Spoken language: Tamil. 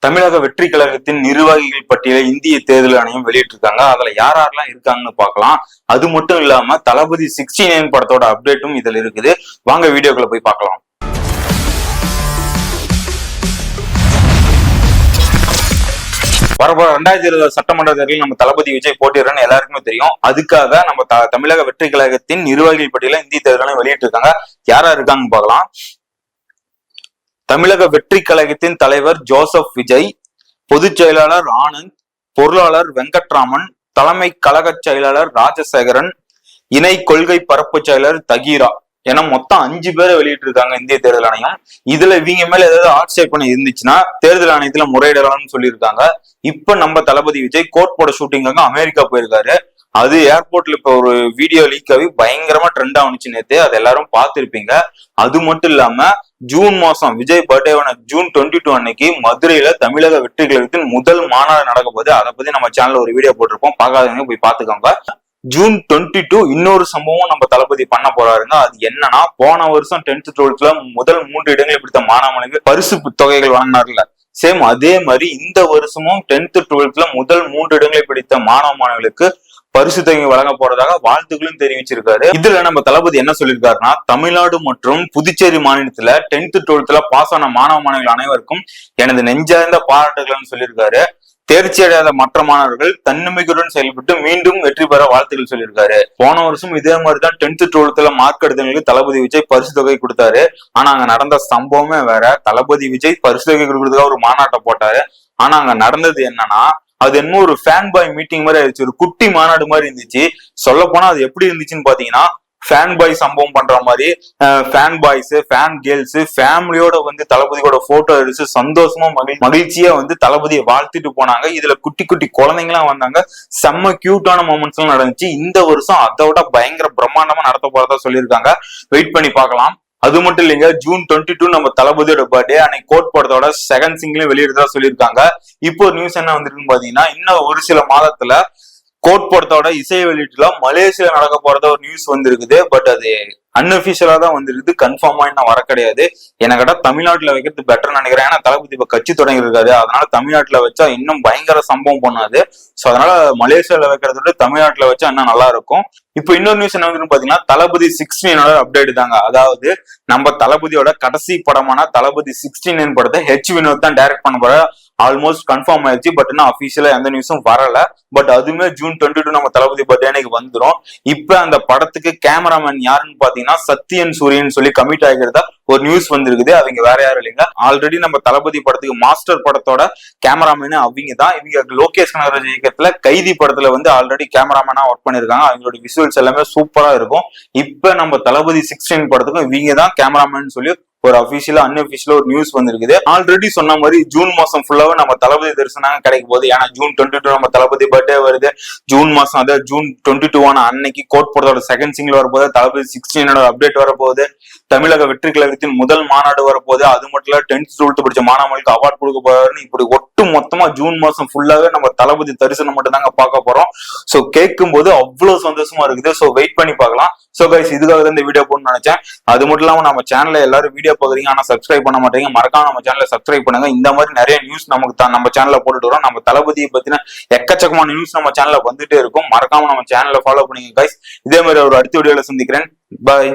தமிழக வெற்றி கழகத்தின் நிர்வாகிகள் பட்டியலை இந்திய தேர்தல் ஆணையம் வெளியிட்டிருக்காங்க. அதுல யார் யாரெல்லாம் இருக்காங்கன்னு பார்க்கலாம். அது மட்டும் இல்லாம தளபதி சிக்ஸ்டி நைன் படத்தோட அப்டேட்டும் இதுல இருக்குது. வாங்க வீடியோக்குள்ள போய் பார்க்கலாம். வரப்போ ரெண்டாயிரத்தி இருபது சட்டமன்ற தேர்தலில் நம்ம தளபதி விஜய் போட்டிடுறோன்னு எல்லாருக்குமே தெரியும். அதுக்காக நம்ம த- தமிழக வெற்றி கழகத்தின் நிர்வாகிகள் பட்டியலை இந்திய தேர்தலையும் வெளியிட்டிருக்காங்க. யாரா இருக்காங்கன்னு பார்க்கலாம். தமிழக வெற்றி கழகத்தின் தலைவர் ஜோசப் விஜய் பொதுச் செயலாளர் ஆனந்த் பொருளாளர் வெங்கட்ராமன் தலைமை கழக செயலாளர் ராஜசேகரன் இணை கொள்கை பரப்பு செயலர் தகீரா என மொத்தம் அஞ்சு பேரை வெளியிட்டிருக்காங்க இந்திய தேர்தல் ஆணையம். இதுல இவங்க மேல ஏதாவது ஆட்சேபனை இருந்துச்சுன்னா தேர்தல் ஆணையத்துல முறையிடலாம்னு சொல்லியிருக்காங்க. இப்ப நம்ம தளபதி விஜய் கோட் போட ஷூட்டிங்காக அமெரிக்கா போயிருக்காரு. அது ஏர்போர்ட்ல இப்ப ஒரு வீடியோ லீக் ஆகி பயங்கரமா ட்ரெண்ட் ஆனிச்சு நேத்து. அது எல்லாரும் பார்த்துருப்பீங்க. அது மட்டும் இல்லாம ஜூன் மாசம் விஜய் பர்த்டேவான ஜூன் டுவெண்ட்டி டூ அன்னைக்கு மதுரையில தமிழக வெற்றி கழகத்தின் முதல் மாநாடு நடக்க போது அதை பத்தி நம்ம சேனல்ல ஒரு வீடியோ போட்டிருப்போம். பார்க்காதவங்க போய் பாத்துக்கோங்க ஜூன் டுவெண்ட்டி டூ இன்னொரு சம்பவம் நம்ம தளபதி பண்ண போறாருங்க. அது என்னன்னா போன வருஷம் டென்த் டுவெல்த்ல முதல் மூன்று இடங்களை பிடித்த மாணவனுக்கு பரிசு தொகைகள் வழங்கினார்ல சேம் அதே மாதிரி இந்த வருஷமும் டென்த் டுவெல்த்ல முதல் மூன்று இடங்களை பிடித்த மாணவ மாணவர்களுக்கு பரிசு தொகை வழங்க போறதாக வாழ்த்துக்களும் தெரிவிச்சிருக்காரு. இதுல நம்ம தளபதி என்ன சொல்லியிருக்காருன்னா தமிழ்நாடு மற்றும் புதுச்சேரி மாநிலத்துல டென்த் டுவெல்த்ல பாஸ் ஆன மாணவ மாணவிகள் அனைவருக்கும் எனது நெஞ்சார்ந்த பாராட்டுகள்னு சொல்லியிருக்காரு தேர்ச்சி அடையாத மற்ற மாணவர்கள் தன்னம்பிக்கையுடன் செயல்பட்டு மீண்டும் வெற்றி பெற வாழ்த்துக்கள் சொல்லியிருக்காரு போன வருஷம் இதே மாதிரி தான் டென்த் டுவெல்த்ல மார்க் எடுத்தவங்களுக்கு தளபதி விஜய் பரிசு தொகை கொடுத்தாரு. ஆனா அங்க நடந்த சம்பவமே வேற. தளபதி விஜய் பரிசு தொகை கொடுக்கறதுக்காக ஒரு மாநாட்டம் போட்டாரு. ஆனா அங்க நடந்தது என்னன்னா அது என்னமோ ஒரு ஃபேன் பாய் மீட்டிங் மாதிரி ஆயிடுச்சு. ஒரு குட்டி மாநாடு மாதிரி இருந்துச்சு. சொல்ல போனா அது எப்படி இருந்துச்சுன்னு பாத்தீங்கன்னா ஃபேன் பாய் சம்பவம் பண்ற மாதிரி ஃபேன் பாய்ஸ் ஃபேன் கேர்ள்ஸ் ஃபேமிலியோட வந்து தளபதியோட போட்டோ எடுத்து சந்தோஷமா மகிழ் மகிழ்ச்சியா வந்து தளபதியை வாழ்த்திட்டு போனாங்க. இதுல குட்டி குட்டி குழந்தைங்களாம் வந்தாங்க. செம்ம கியூட்டான மூமெண்ட்ஸ் எல்லாம் நடந்துச்சு. இந்த வருஷம் அதை விட பயங்கர பிரம்மாண்டமா நடத்த போறதா சொல்லியிருக்காங்க. வெயிட் பண்ணி பார்க்கலாம். அது மட்டும் இல்லைங்க ஜூன் டுவெண்ட்டி டூ நம்ம தளபதியோட பர்த்டே அன்னைக்கு கோட் படத்தோட செகண்ட் சிங்கிளையும் வெளியிடுறதா சொல்லியிருக்காங்க. இப்போ நியூஸ் என்ன வந்திருக்குன்னு பாத்தீங்கன்னா இன்னும் ஒரு சில மாதத்துல கோட் படத்தோட இசை வெளியீட்டுல மலேசியால நடக்க போறத ஒரு நியூஸ் வந்திருக்குது. பட் அது அன்அபிஷியலா தான் வந்திருக்குது. கன்ஃபார்மா இன்னும் வர கிடையாது. எனக்கு தமிழ்நாட்டுல வைக்கிறது பெட்டர் நினைக்கிறேன். ஏன்னா தளபதி இப்ப கட்சி தொடங்கி இருக்காது அதனால தமிழ்நாட்டுல வச்சா இன்னும் பயங்கர சம்பவம் பண்ணாது. சோ அதனால மலேசியால வைக்கிறத விட தமிழ்நாட்டுல வச்சா இன்னும் நல்லா இருக்கும். இப்போ இன்னொரு நியூஸ் என்ன வந்து பாத்தீங்கன்னா தளபதி சிக்ஸ்டீனோட அப்டேட் தாங்க. அதாவது நம்ம தளபதியோட கடைசி படமான தளபதி சிக்ஸ்டீன் படத்தை ஹெச் வினோத் தான் டைரக்ட் பண்ண போற ஆல்மோஸ்ட் கன்ஃபார்ம் ஆயிடுச்சு. பட் இன்னும் அபிஷியலா எந்த நியூஸும் வரல. பட் அதுவுமே ஜூன் டுவெண்ட்டி டூ நம்ம தளபதி பர்த்டே அன்னைக்கு வந்துரும். இப்ப அந்த படத்துக்கு கேமராமேன் யாருன்னு பாத்தீங்கன்னா சத்யன் சூரியன் சொல்லி கமிட் ஆகிறதா ஒரு நியூஸ் வந்திருக்குது. அவங்க வேற யாரும் இல்லைங்க ஆல்ரெடி நம்ம தளபதி படத்துக்கு மாஸ்டர் படத்தோட கேமராமேனு அவங்க தான். இவங்க லோகேஷ் கனகராஜ் இயக்கத்துல கைதி படத்துல வந்து ஆல்ரெடி கேமராமேனா ஒர்க் பண்ணிருக்காங்க அவங்களோட விசுவல்ஸ் எல்லாமே சூப்பரா இருக்கும். இப்ப நம்ம தளபதி சிக்ஸ்டீன் படத்துக்கும் இவங்க தான் கேமராமேன் சொல்லி ஒரு அபிஷியலா அன்அபிஷியலா ஒரு நியூஸ் வந்திருக்குது. ஆல்ரெடி சொன்ன மாதிரி ஜூன் மாசம் ஃபுல்லாவே நம்ம தளபதி தரிசனம் கிடைக்க போகுது. ஏன்னா ஜூன் டுவெண்ட்டி டூ நம்ம தளபதி பர்த்டே வருது. ஜூன் மாசம் அதாவது ஜூன் டுவெண்ட்டி டூ ஆன அன்னைக்கு கோட் போடுறதோட செகண்ட் சிங்கிள் வரப்போது தளபதி சிக்ஸ்டீனோட அப்டேட் வரப்போகுது. தமிழக வெற்றி கழகத்தின் முதல் மாநாடு வரப்போகுது. அது மட்டும் இல்ல டென்த் டுவெல்த் படிச்ச மாணவர்களுக்கு அவார்ட் கொடுக்க போறாருன்னு இப்படி ஒட்டு மொத்தமா ஜூன் மாசம் ஃபுல்லாவே நம்ம தளபதி தரிசனம் மட்டும் தாங்க பார்க்க போறோம். சோ கேட்கும் போது அவ்வளவு சந்தோஷமா இருக்குது. சோ வெயிட் பண்ணி பார்க்கலாம். சோ கைஸ் இதுக்காக தான் இந்த வீடியோ போடணும்னு நினைச்சேன். அது மட்டும் இல்லாம நம்ம சேனல்ல எல்லாரும் வீடியோ பாக்குறீங்க ஆனா சப்ஸ்கிரைப் பண்ண மாட்டீங்க மறக்காம நம்ம சேனல சப்ஸ்கிரைப் பண்ணுங்க. இந்த மாதிரி நிறைய நியூஸ் நமக்கு தான் நம்ம சேனல்ல போட்டுட்டு வரோம். நம்ம தளபதியை பத்தின எக்கச்சக்கமான நியூஸ் நம்ம சேனல்ல வந்துட்டே இருக்கும். மறக்காம நம்ம சேனலை ஃபாலோ பண்ணுங்க கைஸ் இதே மாதிரி ஒரு அடுத்த வீடியோல சந்திக்கிறேன். பாய்